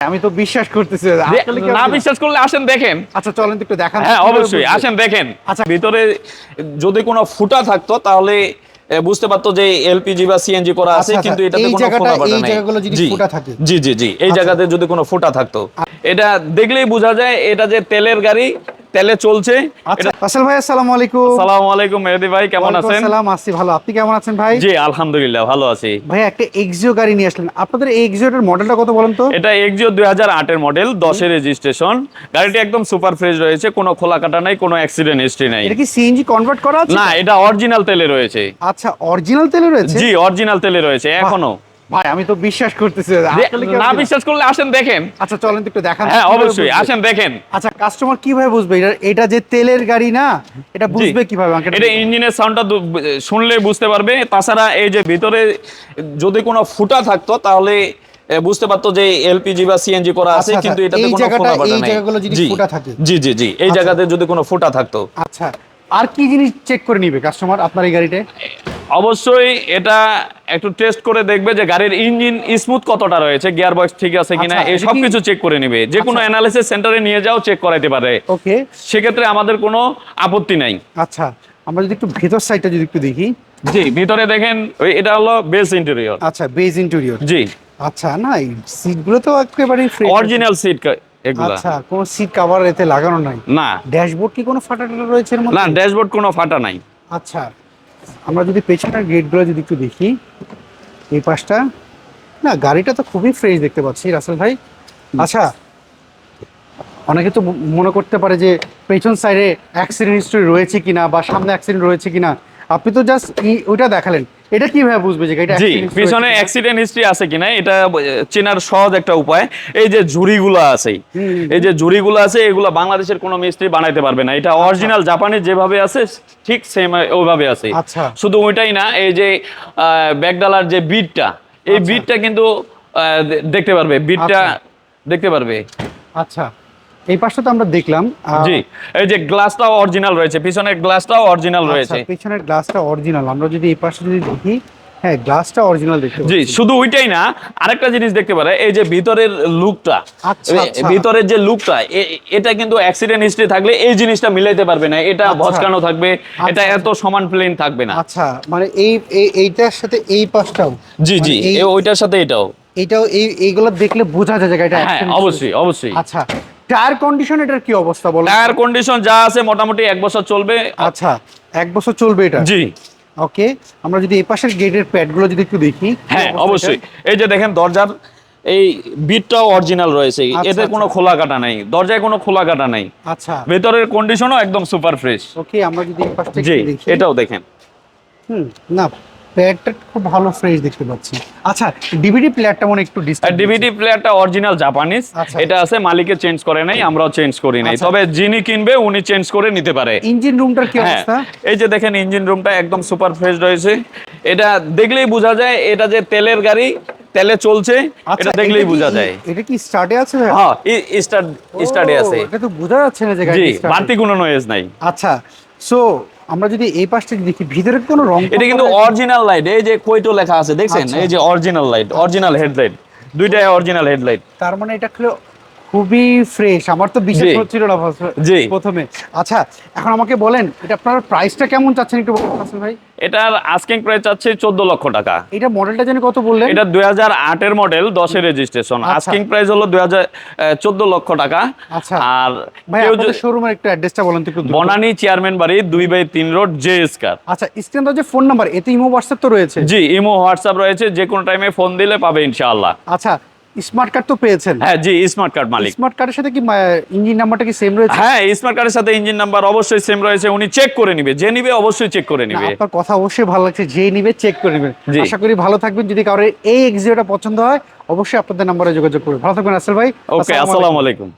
আমি তো বিশ্বাস করতেছি না। বিশ্বাস করলে আসেন দেখেন আচ্ছা চলেন একটু দেখান হ্যাঁ অবশ্যই আসেন দেখেন আচ্ছা। আচ্ছা ভিতরে যদি কোনো ফুটা থাকতো তাহলে বুঝতে পারতো যে এলপিজি বা সিএনজি করা আছে আচ্ছা, আচ্ছা। কিন্তু এটাতে কোনো ফোটা ফুটা নাই জায়গাগুলো যদি জি ফুটা থাকে। জি জি জি এই আচ্ছা। জায়গাতে যদি কোনো ফোটা থাকতো এটা দেখলেই বোঝা যায় এটা যে তেলের গাড়ি তেলে চলছে। আচ্ছা রাসেল ভাই আসসালামু আলাইকুম। আসসালামু আলাইকুম মেহেদি ভাই কেমন আছেন? আসসালাম আসি ভালো। আপনি কেমন আছেন ভাই? জি আলহামদুলিল্লাহ ভালো আছি। ভাই একটা এক্সিও গাড়ি নিয়ে আসলেন। আপনাদের এই এক্সিওটার মডেলটা কত বলেন তো? এটা এক্সিও মডেল রেজিস্ট্রেশন গাড়িটি একদম সুপার ফ্রেশ রয়েছে কোনো খোলা কাটা নাই কোনো অ্যাক্সিডেন্ট হিস্ট্রি নাই। এটা কি সিএনজি কনভার্ট করা আছে? না এটা অরিজিনাল তেলে রয়েছে। আচ্ছা অরিজিনাল তেলে রয়েছে? জি অরিজিনাল তেলে রয়েছে এখনও। ভাই আমি তো বিশ্বাস করতেছি। না। বিশ্বাস করলে আসেন দেখেন। আচ্ছা চলেন একটু দেখান। হ্যাঁ অবশ্যই আসেন দেখেন। আচ্ছা কাস্টমার কীভাবে বুঝবে? এটা এটা যে তেলের গাড়ি না এটা বুঝবে কীভাবে? এটা ইঞ্জিনের সাউন্ডটা শুনলে বুঝতে পারবে। তাছাড়া এই যে ভিতরে যদি কোনো ফুটা থাকতো তাহলে বুঝতে পারতো যে এলপিজি বা সিএনজি করা আছে আচ্ছা, আচ্ছা। কিন্তু এটাতে কোনো ফুটা ফাটা এই জায়গাগুলো যদি জি। ফুটা থাকে। জি জি জি এই আচ্ছা। জায়গাতে যদি কোনো ফুটা থাকতো। আচ্ছা আর কি জিনিস চেক করে নিবে কাস্টমার আপনার এই গাড়িতে? অবশ্যই এটা একটু টেস্ট করে দেখবে যে গাড়ির ইঞ্জিন স্মুথ কতটা রয়েছে গিয়ার বক্স ঠিক আছে কিনা আচ্ছা, এই সব কিছু চেক করে নিবে। যে কোনো আচ্ছা। অ্যানালিসিস সেন্টারে নিয়ে যাও চেক করাইতে পারে। ওকে। সেক্ষেত্রে আমাদের কোনো আপত্তি নাই। আচ্ছা আমরা যদি একটু ভেতর সাইডটা যদি একটু দেখি। জি ভিতরে দেখেন ওই এটা হলো বেস ইন্টেরিয়র আচ্ছা বেজ ইন্টেরিয়র জি। আচ্ছা না সিটগুলো তো একেবারে অরিজিনাল সিট এগুলা। আচ্ছা কোনো সিট কভার এতে লাগানো নাই? না। ড্যাশবোর্ড কি কোনো ফাটা রয়েছে এর না ড্যাশবোর্ড কোনো ফাটা নাই। আচ্ছা। আমরা যদি পেছনের গেটগুলো যদি একটু দেখি এই পাশটা না গাড়িটা তো খুবই ফ্রেশ দেখতে পাচ্ছি রাসেল ভাই। আচ্ছা অনেকে তো মনে করতে পারে যে পেছন সাইডে অ্যাক্সিডেন্ট হিস্ট্রি রয়েছে কিনা বা সামনে অ্যাক্সিডেন্ট রয়েছে কিনা। আপনি তো জাস্ট ওইটা দেখালেন। এটা কীভাবে বুঝবে যে এটা জি পিছনে অ্যাক্সিডেন্ট হিস্ট্রি আছে কিনা এটা চেনার সহজ একটা উপায়। এই যে ঝুড়িগুলো আছে এই যে ঝুড়িগুলো আছে এগুলো বাংলাদেশের কোনো মিস্ত্রি বানাইতে পারবে না। এটা অরিজিনাল জাপানিজ যেভাবে আছে ঠিক সেম ওইভাবে আছে। আচ্ছা। শুধু ওইটাই না এই যে ব্যাগডালার যে বিটটা এই আচ্ছা। বিটটা কিন্তু আহ, দেখতে পারবে। বিটটা আচ্ছা। দেখতে পারবে। আচ্ছা। এই পাশটা তো আমরা দেখলাম জি এই যে গ্লাসটাও অরিজিনাল রয়েছে পিছনের গ্লাসটাও অরিজিনাল আচ্ছা, রয়েছে পেছনের গ্লাসটা অরিজিনাল আমরা যদি এই পাশে যদি দেখি হ্যাঁ গ্লাসটা অরিজিনাল দেখতে জি শুধু ওইটাই না আরেকটা জিনিস দেখতে পারে এই যে ভিতরের লুকটা আচ্ছা, আচ্ছা। ভিতরের যে লুকটা এটা কিন্তু অ্যাক্সিডেন্ট হিস্ট্রি থাকলে এই জিনিসটা মিলাইতে পারবে না এটা। ভচকানো থাকবে এটা। এত সমান প্লেন থাকবে না আচ্ছা মানে এই এই- এইটার সাথে এই পাশটাও জি জি মানে এই ওইটার সাথে এটাও এটাও এই এইগুলো দেখলে বোঝা যায় এটা হ্যাঁ অবশ্যই অবশ্যই আচ্ছা টায়ার কন্ডিশন এটার কি অবস্থা বলো টায়ার কন্ডিশন যা আছে মোটামুটি এক বছর চলবে। আচ্ছা এক বছর চলবে এটা? জি। ওকে আমরা যদি এই পাশের গেটের প্যাডগুলো যদি একটু দেখি হ্যাঁ অবশ্যই। এই যে দেখেন দরজার এই বিটটাও অরিজিনাল রয়েছে। আচ্ছা, এতে কোনো আচ্ছা। খোলা কাটা নাই। দরজায় কোনো খোলা কাটা নাই। আচ্ছা। ভেতরের কন্ডিশনও একদম সুপার ফ্রেশ ওকে আমরা যদি এই পাশটা জি দেখি। এটাও দেখেন। হুম না। প্যাডটা খুব ভালো ফ্রেশ দেখতে পাচ্ছি। আচ্ছা ডিভিডি প্লেয়ারটা মনে একটু আর ডিভিডি প্লেয়ারটা অরিজিনাল জাপানিজ আচ্ছা। এটা আছে মালিকে চেঞ্জ করে নাই আমরাও চেঞ্জ করি নাই। আচ্ছা। তবে যিনি কিনবে উনি চেঞ্জ করে নিতে পারে। ইঞ্জিন রুমটার কি হ্যাঁ। অবস্থা? এই যে দেখেন ইঞ্জিন রুমটা একদম সুপার ফ্রেশ রয়েছে। এটা দেখলেই বোঝা যায় এটা যে তেলের গাড়ি তেলে চলছে এটা দেখলেই কি- বোঝা যায়। এটা কি স্টার্টে আছে হ্যাঁ স্টার্ট স্টার্টে আছে। এটা তো বোঝা যাচ্ছে না যে গাড়ি বাড়তি কোনো নয়েজ নাই। আচ্ছা সো আমরা যদি এই পাশটা দেখি ভিতরে কোনো রং এটা কিন্তু অরিজিনাল লাইট এই যে কোয়েটো লেখা আছে দেখছেন? আচ্ছা। এই যে অরিজিনাল লাইট অরিজিনাল হেডলাইট দুইটাই অরিজিনাল হেডলাইট তার মানে এটা খুলে খুবই ফ্রেশ আমার তো বিশ্বাস হচ্ছিল না। প্রথমে। আচ্ছা এখন আমাকে বলেন এটা আপনার প্রাইসটা কেমন চাচ্ছেন একটু বলুন ভাই? এটার আস্কিং প্রাইস চাচ্ছে চোদ্দ লক্ষ টাকা। এটা মডেলটা জানি কত বললেন? এটা দুই এর আটের মডেল দশের রেজিস্ট্রেশন আচ্ছা। আস্কিং প্রাইস হলো দুই হাজার চোদ্দ লক্ষ টাকা। আচ্ছা। আর ভাই আপনাদের শোরুমের একটু অ্যাড্রেসটা বলেন তো একটু। বনানী চেয়ারম্যান বাড়ি দুই বাই তিন রোড জে স্কার আচ্ছা স্ক্রিনটা যে ফোন নাম্বার এতে ইমো হোয়াটসঅ্যাপ তো রয়েছে। জি ইমো হোয়াটসঅ্যাপ রয়েছে যে কোনো টাইমে ফোন দিলে পাবে ইনশাআল্লাহ। আচ্ছা স্মার্ট কার্ড তো পেয়েছেন। হ্যাঁ জি স্মার্ট কার্ড মালিক। স্মার্ট কার্ডের সাথে কি ইঞ্জিন নাম্বারটা কি সেম রয়েছে? হ্যাঁ স্মার্ট কার্ডের সাথে ইঞ্জিন নাম্বার অবশ্যই সেম রয়েছে উনি চেক করে নিবে যে নিবে অবশ্যই চেক করে নেবে। আপনার কথা অবশ্যই ভালো লাগছে যে নিবে চেক করে নেবেন। আশা করি ভালো থাকবেন যদি কারোর এই এক্সিওটা পছন্দ হয় অবশ্যই আপনাদের নাম্বারে যোগাযোগ করবেন ভালো থাকবেন আসল ভাই। ওকে আসসালামু আলাইকুম।